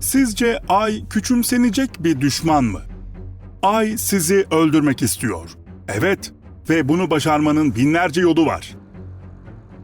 Sizce ay küçümsenecek bir düşman mı? Ay sizi öldürmek istiyor. Evet ve bunu başarmanın binlerce yolu var.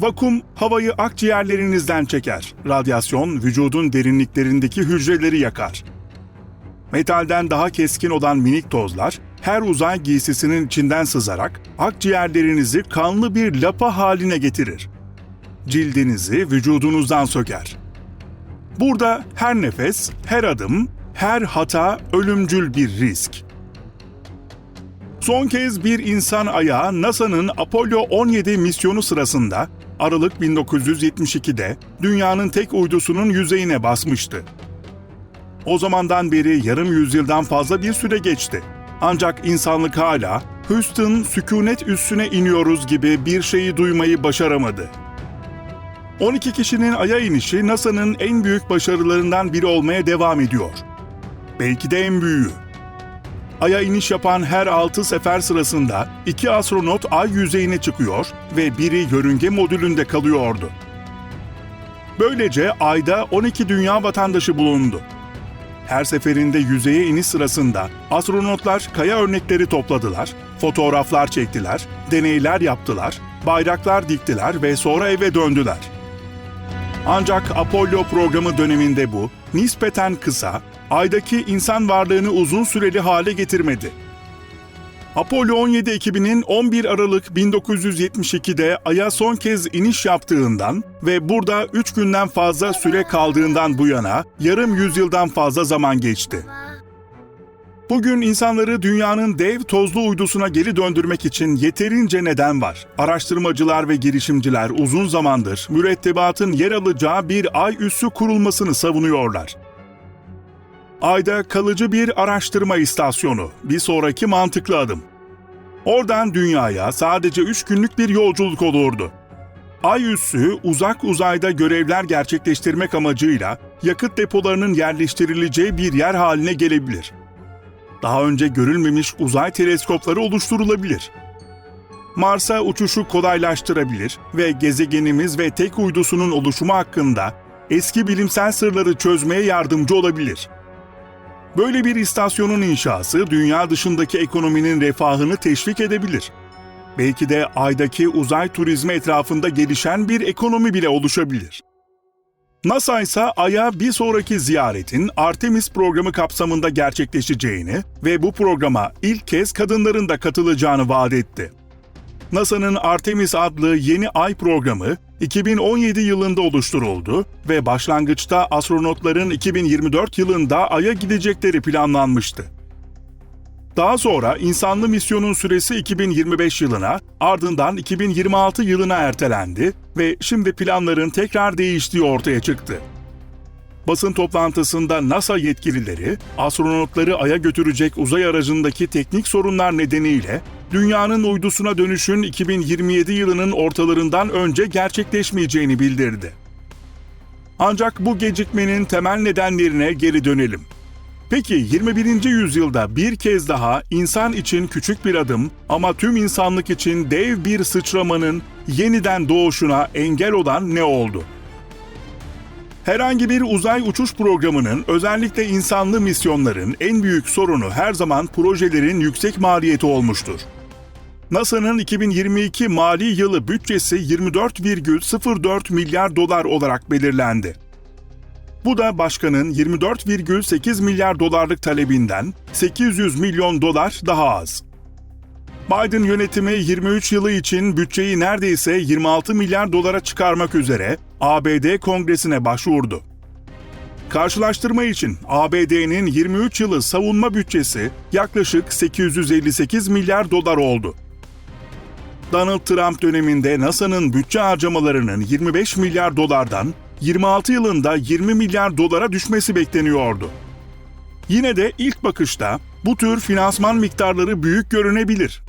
Vakum havayı akciğerlerinizden çeker. Radyasyon vücudun derinliklerindeki hücreleri yakar. Metalden daha keskin olan minik tozlar her uzay giysisinin içinden sızarak akciğerlerinizi kanlı bir lapa haline getirir. Cildinizi vücudunuzdan söker. Burada her nefes, her adım, her hata ölümcül bir risk. Son kez bir insan ayağı NASA'nın Apollo 17 misyonu sırasında Aralık 1972'de dünyanın tek uydusunun yüzeyine basmıştı. O zamandan beri yarım yüzyıldan fazla bir süre geçti. Ancak insanlık hala Houston sükunet üstüne iniyoruz gibi bir şeyi duymayı başaramadı. 12 kişinin aya inişi NASA'nın en büyük başarılarından biri olmaya devam ediyor. Belki de en büyüğü. Ay'a iniş yapan her 6 sefer sırasında iki astronot ay yüzeyine çıkıyor ve biri yörünge modülünde kalıyordu. Böylece Ay'da 12 dünya vatandaşı bulundu. Her seferinde yüzeye iniş sırasında astronotlar kaya örnekleri topladılar, fotoğraflar çektiler, deneyler yaptılar, bayraklar diktiler ve sonra eve döndüler. Ancak Apollo programı döneminde bu nispeten kısa, aydaki insan varlığını uzun süreli hale getirmedi. Apollo 17 ekibinin 11 Aralık 1972'de Ay'a son kez iniş yaptığından ve burada 3 günden fazla süre kaldığından bu yana yarım yüzyıldan fazla zaman geçti. Bugün insanları dünyanın dev tozlu uydusuna geri döndürmek için yeterince neden var. Araştırmacılar ve girişimciler uzun zamandır mürettebatın yer alacağı bir ay üssü kurulmasını savunuyorlar. Ayda kalıcı bir araştırma istasyonu, bir sonraki mantıklı adım. Oradan dünyaya sadece 3 günlük bir yolculuk olurdu. Ay üssü uzak uzayda görevler gerçekleştirmek amacıyla yakıt depolarının yerleştirileceği bir yer haline gelebilir. Daha önce görülmemiş uzay teleskopları oluşturulabilir. Mars'a uçuşu kolaylaştırabilir ve gezegenimiz ve tek uydusunun oluşumu hakkında eski bilimsel sırları çözmeye yardımcı olabilir. Böyle bir istasyonun inşası dünya dışındaki ekonominin refahını teşvik edebilir. Belki de aydaki uzay turizmi etrafında gelişen bir ekonomi bile oluşabilir. NASA ise Ay'a bir sonraki ziyaretin Artemis programı kapsamında gerçekleşeceğini ve bu programa ilk kez kadınların da katılacağını vaat etti. NASA'nın Artemis adlı yeni Ay programı 2017 yılında oluşturuldu ve başlangıçta astronotların 2024 yılında Ay'a gidecekleri planlanmıştı. Daha sonra insanlı misyonun süresi 2025 yılına, ardından 2026 yılına ertelendi ve şimdi planların tekrar değiştiği ortaya çıktı. Basın toplantısında NASA yetkilileri, astronotları Ay'a götürecek uzay aracındaki teknik sorunlar nedeniyle dünyanın uydusuna dönüşün 2027 yılının ortalarından önce gerçekleşmeyeceğini bildirdi. Ancak bu gecikmenin temel nedenlerine geri dönelim. Peki 21. yüzyılda bir kez daha insan için küçük bir adım ama tüm insanlık için dev bir sıçramanın yeniden doğuşuna engel olan ne oldu? Herhangi bir uzay uçuş programının özellikle insanlı misyonların en büyük sorunu her zaman projelerin yüksek maliyeti olmuştur. NASA'nın 2022 mali yılı bütçesi 24,04 milyar dolar olarak belirlendi. Bu da başkanın 24,8 milyar dolarlık talebinden 800 milyon dolar daha az. Biden yönetimi 23 yılı için bütçeyi neredeyse 26 milyar dolara çıkarmak üzere ABD Kongresi'ne başvurdu. Karşılaştırma için ABD'nin 23 yılı savunma bütçesi yaklaşık 858 milyar dolar oldu. Donald Trump döneminde NASA'nın bütçe harcamalarının 25 milyar dolardan 26 yılında 20 milyar dolara düşmesi bekleniyordu. Yine de ilk bakışta bu tür finansman miktarları büyük görünebilir.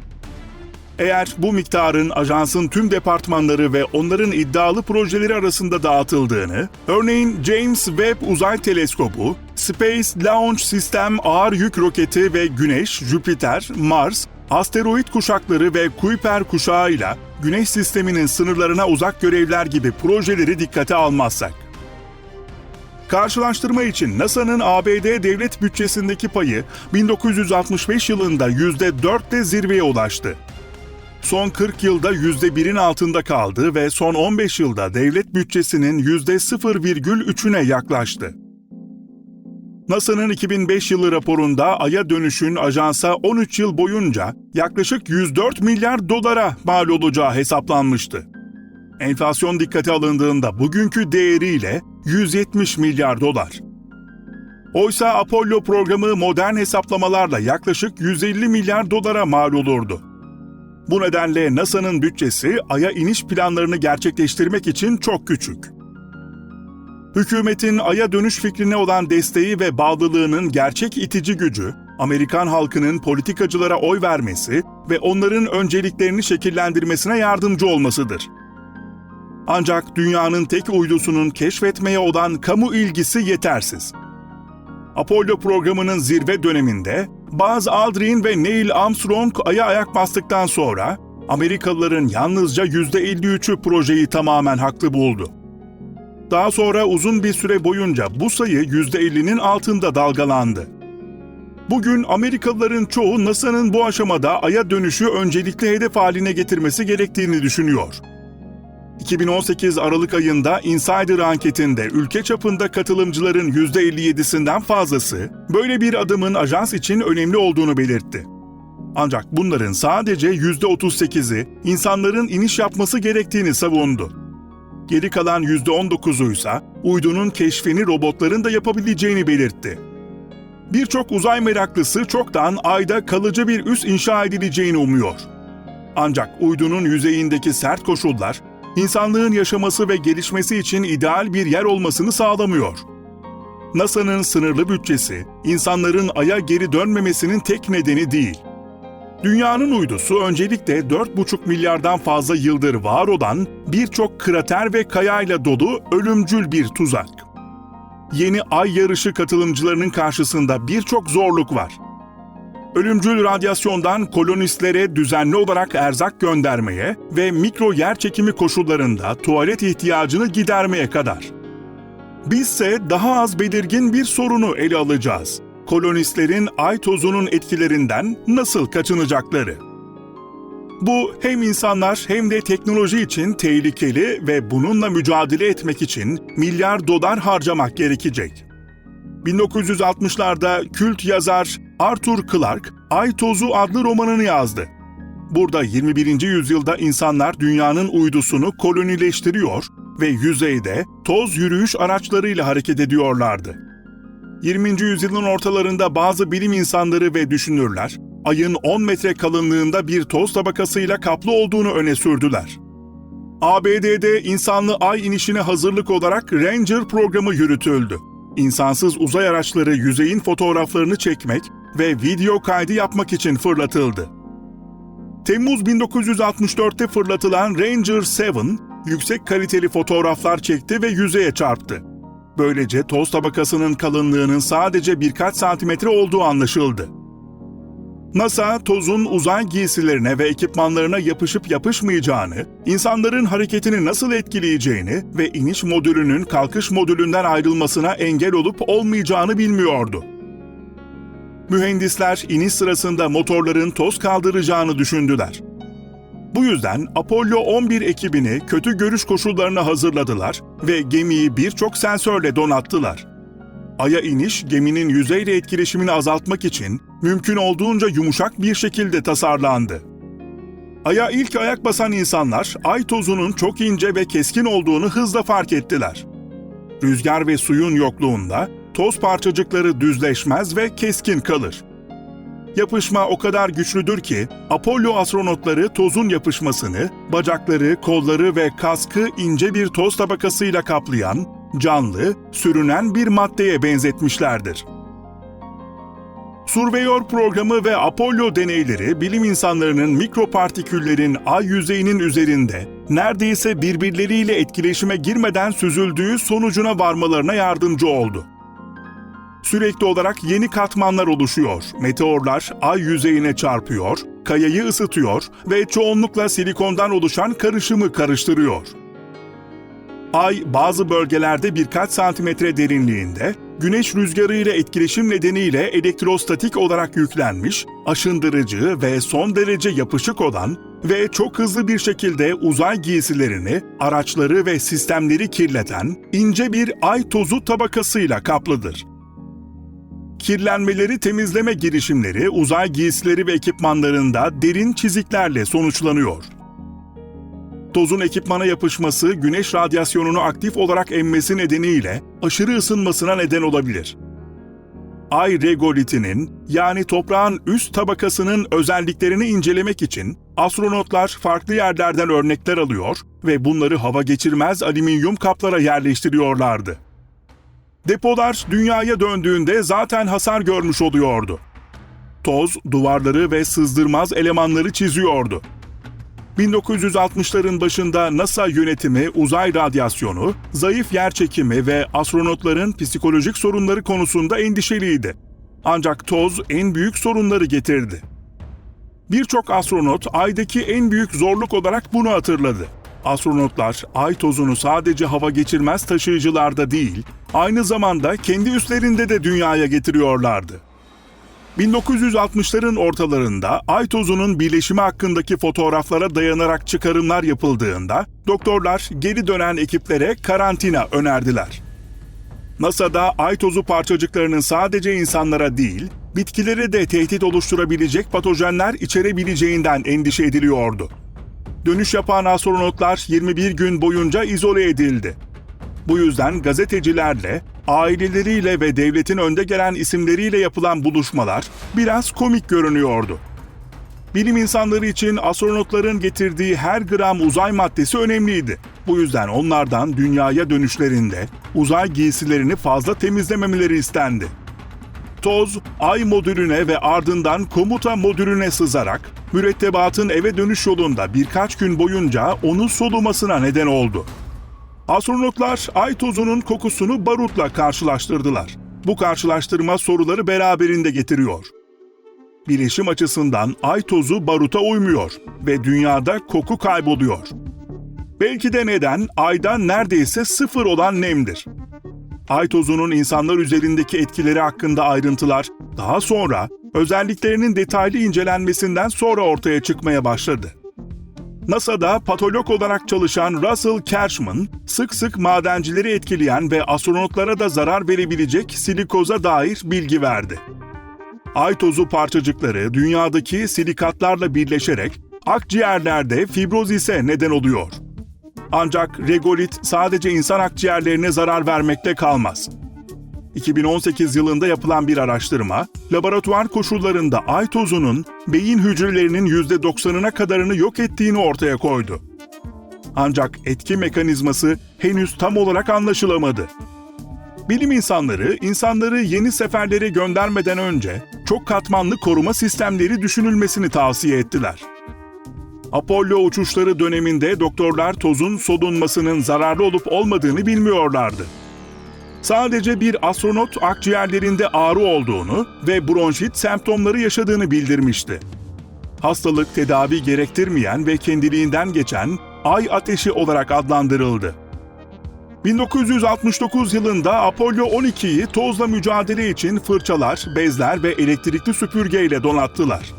Eğer bu miktarın ajansın tüm departmanları ve onların iddialı projeleri arasında dağıtıldığını, örneğin James Webb Uzay Teleskobu, Space Launch System ağır yük roketi ve Güneş, Jüpiter, Mars, asteroid kuşakları ve Kuiper kuşağıyla Güneş sisteminin sınırlarına uzak görevler gibi projeleri dikkate almazsak. Karşılaştırma için NASA'nın ABD devlet bütçesindeki payı 1965 yılında %4'te zirveye ulaştı. Son 40 yılda %1'in altında kaldı ve son 15 yılda devlet bütçesinin %0,3'üne yaklaştı. NASA'nın 2005 yılı raporunda Ay'a dönüşün ajansa 13 yıl boyunca yaklaşık 104 milyar dolara mal olacağı hesaplanmıştı. Enflasyon dikkate alındığında bugünkü değeriyle 170 milyar dolar. Oysa Apollo programı modern hesaplamalarla yaklaşık 150 milyar dolara mal olurdu. Bu nedenle NASA'nın bütçesi Ay'a iniş planlarını gerçekleştirmek için çok küçük. Hükümetin Ay'a dönüş fikrine olan desteği ve bağlılığının gerçek itici gücü, Amerikan halkının politikacılara oy vermesi ve onların önceliklerini şekillendirmesine yardımcı olmasıdır. Ancak dünyanın tek uydusunun keşfetmeye olan kamu ilgisi yetersiz. Apollo programının zirve döneminde Buzz Aldrin ve Neil Armstrong Ay'a ayak bastıktan sonra Amerikalıların yalnızca %53'ü projeyi tamamen haklı buldu. Daha sonra uzun bir süre boyunca bu sayı %50'nin altında dalgalandı. Bugün Amerikalıların çoğu NASA'nın bu aşamada Ay'a dönüşü öncelikli hedef haline getirmesi gerektiğini düşünüyor. 2018 Aralık ayında Insider anketinde ülke çapında katılımcıların %57'sinden fazlası böyle bir adımın ajans için önemli olduğunu belirtti. Ancak bunların sadece %38'i insanların iniş yapması gerektiğini savundu. Geri kalan %19'u ise uydunun keşfini robotların da yapabileceğini belirtti. Birçok uzay meraklısı çoktan ayda kalıcı bir üs inşa edileceğini umuyor. Ancak uydunun yüzeyindeki sert koşullar insanlığın yaşaması ve gelişmesi için ideal bir yer olmasını sağlamıyor. NASA'nın sınırlı bütçesi, insanların Ay'a geri dönmemesinin tek nedeni değil. Dünyanın uydusu öncelikle 4,5 milyardan fazla yıldır var olan birçok krater ve kayayla dolu ölümcül bir tuzak. Yeni ay yarışı katılımcılarının karşısında birçok zorluk var. Ölümcül radyasyondan kolonistlere düzenli olarak erzak göndermeye ve mikro yer çekimi koşullarında tuvalet ihtiyacını gidermeye kadar. Bizse daha az belirgin bir sorunu ele alacağız. Kolonistlerin ay tozunun etkilerinden nasıl kaçınacakları. Bu hem insanlar hem de teknoloji için tehlikeli ve bununla mücadele etmek için milyar dolar harcamak gerekecek. 1960'larda kült yazar Arthur Clarke Ay Tozu adlı romanını yazdı. Burada 21. yüzyılda insanlar dünyanın uydusunu kolonileştiriyor ve yüzeyde toz yürüyüş araçlarıyla hareket ediyorlardı. 20. yüzyılın ortalarında bazı bilim insanları ve düşünürler, ayın 10 metre kalınlığında bir toz tabakasıyla kaplı olduğunu öne sürdüler. ABD'de insanlı ay inişine hazırlık olarak Ranger programı yürütüldü. İnsansız uzay araçları yüzeyin fotoğraflarını çekmek ve video kaydı yapmak için fırlatıldı. Temmuz 1964'te fırlatılan Ranger 7, yüksek kaliteli fotoğraflar çekti ve yüzeye çarptı. Böylece toz tabakasının kalınlığının sadece birkaç santimetre olduğu anlaşıldı. NASA, tozun uzay giysilerine ve ekipmanlarına yapışıp yapışmayacağını, insanların hareketini nasıl etkileyeceğini ve iniş modülünün kalkış modülünden ayrılmasına engel olup olmayacağını bilmiyordu. Mühendisler iniş sırasında motorların toz kaldıracağını düşündüler. Bu yüzden Apollo 11 ekibini kötü görüş koşullarına hazırladılar ve gemiyi birçok sensörle donattılar. Ay'a iniş geminin yüzeyle etkileşimini azaltmak için mümkün olduğunca yumuşak bir şekilde tasarlandı. Ay'a ilk ayak basan insanlar ay tozunun çok ince ve keskin olduğunu hızla fark ettiler. Rüzgar ve suyun yokluğunda toz parçacıkları düzleşmez ve keskin kalır. Yapışma o kadar güçlüdür ki Apollo astronotları tozun yapışmasını bacakları, kolları ve kaskı ince bir toz tabakasıyla kaplayan, canlı, sürünen bir maddeye benzetmişlerdir. Surveyor programı ve Apollo deneyleri bilim insanlarının mikropartiküllerin ay yüzeyinin üzerinde neredeyse birbirleriyle etkileşime girmeden süzüldüğü sonucuna varmalarına yardımcı oldu. Sürekli olarak yeni katmanlar oluşuyor. Meteorlar ay yüzeyine çarpıyor, kayayı ısıtıyor ve çoğunlukla silikondan oluşan karışımı karıştırıyor. Ay bazı bölgelerde birkaç santimetre derinliğinde, güneş rüzgarı ile etkileşim nedeniyle elektrostatik olarak yüklenmiş, aşındırıcı ve son derece yapışık olan ve çok hızlı bir şekilde uzay giysilerini, araçları ve sistemleri kirleten ince bir ay tozu tabakasıyla kaplıdır. Kirlenmeleri temizleme girişimleri uzay giysileri ve ekipmanlarında derin çiziklerle sonuçlanıyor. Tozun ekipmana yapışması güneş radyasyonunu aktif olarak emmesi nedeniyle aşırı ısınmasına neden olabilir. Ay regolitinin yani toprağın üst tabakasının özelliklerini incelemek için astronotlar farklı yerlerden örnekler alıyor ve bunları hava geçirmez alüminyum kaplara yerleştiriyorlardı. Depolar dünyaya döndüğünde zaten hasar görmüş oluyordu. Toz duvarları ve sızdırmaz elemanları çiziyordu. 1960'ların başında NASA yönetimi uzay radyasyonu, zayıf yer çekimi ve astronotların psikolojik sorunları konusunda endişeliydi. Ancak toz en büyük sorunları getirdi. Birçok astronot aydaki en büyük zorluk olarak bunu hatırladı. Astronotlar ay tozunu sadece hava geçirmez taşıyıcılarda değil, aynı zamanda kendi üstlerinde de dünyaya getiriyorlardı. 1960'ların ortalarında ay tozunun birleşimi hakkındaki fotoğraflara dayanarak çıkarımlar yapıldığında doktorlar geri dönen ekiplere karantina önerdiler. NASA'da ay tozu parçacıklarının sadece insanlara değil, bitkilere de tehdit oluşturabilecek patojenler içerebileceğinden endişe ediliyordu. Dönüş yapan astronotlar 21 gün boyunca izole edildi. Bu yüzden gazetecilerle, aileleriyle ve devletin önde gelen isimleriyle yapılan buluşmalar biraz komik görünüyordu. Bilim insanları için astronotların getirdiği her gram uzay maddesi önemliydi. Bu yüzden onlardan dünyaya dönüşlerinde uzay giysilerini fazla temizlememeleri istendi. Toz, ay modülüne ve ardından komuta modülüne sızarak mürettebatın eve dönüş yolunda birkaç gün boyunca onu solumasına neden oldu. Astronotlar ay tozunun kokusunu barutla karşılaştırdılar. Bu karşılaştırma soruları beraberinde getiriyor. Bileşim açısından ay tozu baruta uymuyor ve dünyada koku kayboluyor. Belki de neden ayda neredeyse sıfır olan nemdir. Ay tozunun insanlar üzerindeki etkileri hakkında ayrıntılar daha sonra özelliklerinin detaylı incelenmesinden sonra ortaya çıkmaya başladı. NASA'da patolog olarak çalışan Russell Kershman, sık sık madencileri etkileyen ve astronotlara da zarar verebilecek silikoza dair bilgi verdi. Ay tozu parçacıkları dünyadaki silikatlarla birleşerek akciğerlerde fibrozise neden oluyor. Ancak regolit sadece insan akciğerlerine zarar vermekte kalmaz. 2018 yılında yapılan bir araştırma, laboratuvar koşullarında ay tozunun beyin hücrelerinin %90'ına kadarını yok ettiğini ortaya koydu. Ancak etki mekanizması henüz tam olarak anlaşılamadı. Bilim insanları, insanları yeni seferlere göndermeden önce çok katmanlı koruma sistemleri düşünülmesini tavsiye ettiler. Apollo uçuşları döneminde doktorlar tozun solunmasının zararlı olup olmadığını bilmiyorlardı. Sadece bir astronot akciğerlerinde ağrı olduğunu ve bronşit semptomları yaşadığını bildirmişti. Hastalık tedavi gerektirmeyen ve kendiliğinden geçen ay ateşi olarak adlandırıldı. 1969 yılında Apollo 12'yi tozla mücadele için fırçalar, bezler ve elektrikli süpürgeyle donattılar.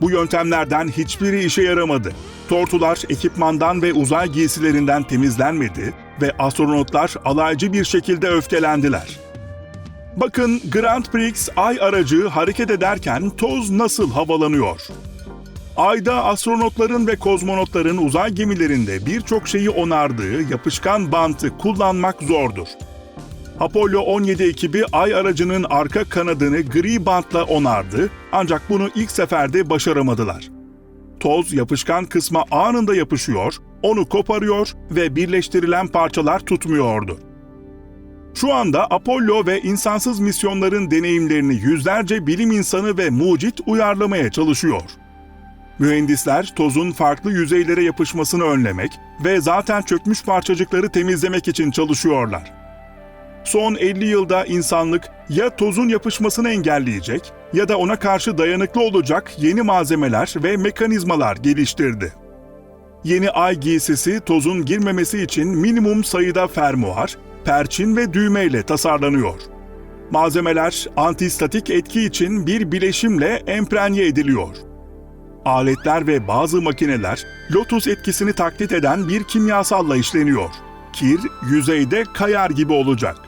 Bu yöntemlerden hiçbiri işe yaramadı. Tortular ekipmandan ve uzay giysilerinden temizlenmedi ve astronotlar alaycı bir şekilde öfkelendiler. Bakın Grand Prix ay aracı hareket ederken toz nasıl havalanıyor? Ayda astronotların ve kozmonotların uzay gemilerinde birçok şeyi onardığı yapışkan bantı kullanmak zordur. Apollo 17 ekibi ay aracının arka kanadını gri bantla onardı ancak bunu ilk seferde başaramadılar. Toz yapışkan kısma anında yapışıyor, onu koparıyor ve birleştirilen parçalar tutmuyordu. Şu anda Apollo ve insansız misyonların deneyimlerini yüzlerce bilim insanı ve mucit uyarlamaya çalışıyor. Mühendisler tozun farklı yüzeylere yapışmasını önlemek ve zaten çökmüş parçacıkları temizlemek için çalışıyorlar. Son 50 yılda insanlık ya tozun yapışmasını engelleyecek ya da ona karşı dayanıklı olacak yeni malzemeler ve mekanizmalar geliştirdi. Yeni ay giysisi tozun girmemesi için minimum sayıda fermuar, perçin ve düğme ile tasarlanıyor. Malzemeler antistatik etki için bir bileşimle emprenye ediliyor. Aletler ve bazı makineler lotus etkisini taklit eden bir kimyasalla işleniyor. Kir yüzeyde kayar gibi olacak.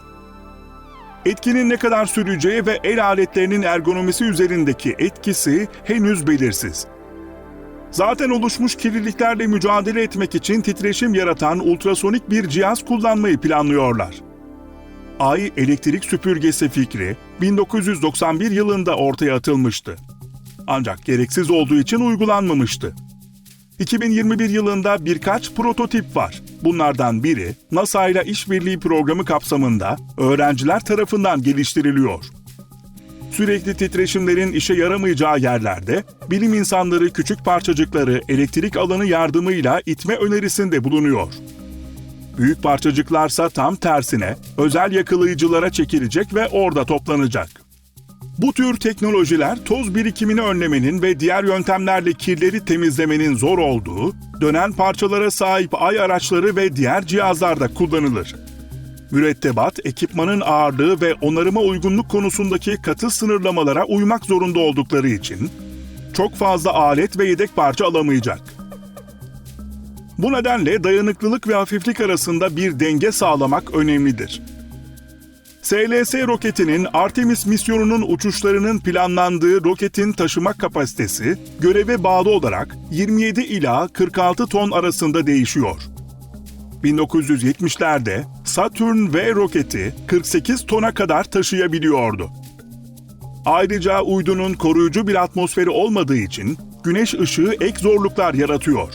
Etkinin ne kadar süreceği ve el aletlerinin ergonomisi üzerindeki etkisi henüz belirsiz. Zaten oluşmuş kirliliklerle mücadele etmek için titreşim yaratan ultrasonik bir cihaz kullanmayı planlıyorlar. Ay elektrik süpürgesi fikri 1991 yılında ortaya atılmıştı. Ancak gereksiz olduğu için uygulanmamıştı. 2021 yılında birkaç prototip var. Bunlardan biri NASA ile işbirliği programı kapsamında öğrenciler tarafından geliştiriliyor. Sürekli titreşimlerin işe yaramayacağı yerlerde bilim insanları küçük parçacıkları elektrik alanı yardımıyla itme önerisinde bulunuyor. Büyük parçacıklarsa tam tersine özel yakalayıcılara çekilecek ve orada toplanacak. Bu tür teknolojiler toz birikimini önlemenin ve diğer yöntemlerle kirleri temizlemenin zor olduğu, dönen parçalara sahip ay araçları ve diğer cihazlarda kullanılır. Mürettebat, ekipmanın ağırlığı ve onarıma uygunluk konusundaki katı sınırlamalara uymak zorunda oldukları için çok fazla alet ve yedek parça alamayacak. Bu nedenle dayanıklılık ve hafiflik arasında bir denge sağlamak önemlidir. SLS roketinin Artemis misyonunun uçuşlarının planlandığı roketin taşıma kapasitesi göreve bağlı olarak 27 ila 46 ton arasında değişiyor. 1970'lerde Saturn V roketi 48 tona kadar taşıyabiliyordu. Ayrıca uydunun koruyucu bir atmosferi olmadığı için güneş ışığı ek zorluklar yaratıyor.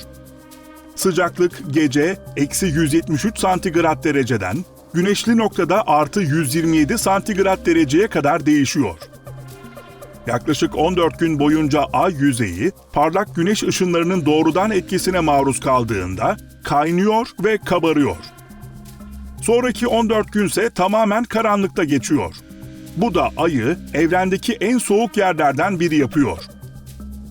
Sıcaklık gece eksi 173 santigrat dereceden güneşli noktada artı 127 santigrat dereceye kadar değişiyor. Yaklaşık 14 gün boyunca ay yüzeyi parlak güneş ışınlarının doğrudan etkisine maruz kaldığında kaynıyor ve kabarıyor. Sonraki 14 günse tamamen karanlıkta geçiyor. Bu da ayı evrendeki en soğuk yerlerden biri yapıyor.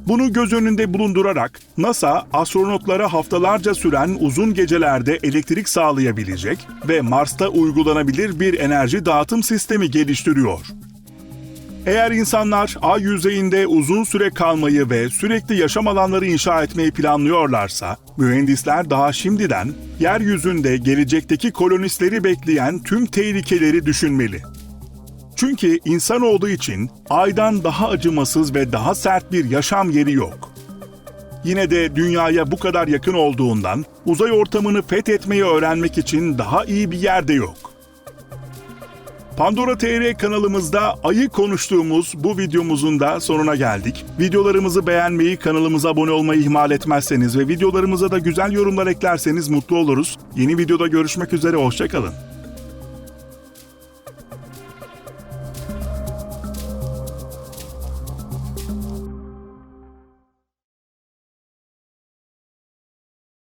Bunu göz önünde bulundurarak NASA astronotlara haftalarca süren uzun gecelerde elektrik sağlayabilecek ve Mars'ta uygulanabilir bir enerji dağıtım sistemi geliştiriyor. Eğer insanlar ay yüzeyinde uzun süre kalmayı ve sürekli yaşam alanları inşa etmeyi planlıyorlarsa, mühendisler daha şimdiden yeryüzünde gelecekteki kolonistleri bekleyen tüm tehlikeleri düşünmeli. Çünkü insan olduğu için aydan daha acımasız ve daha sert bir yaşam yeri yok. Yine de dünyaya bu kadar yakın olduğundan uzay ortamını fethetmeyi öğrenmek için daha iyi bir yerde yok. Pandora TR kanalımızda ayı konuştuğumuz bu videomuzun da sonuna geldik. Videolarımızı beğenmeyi, kanalımıza abone olmayı ihmal etmezseniz ve videolarımıza da güzel yorumlar eklerseniz mutlu oluruz. Yeni videoda görüşmek üzere, hoşçakalın.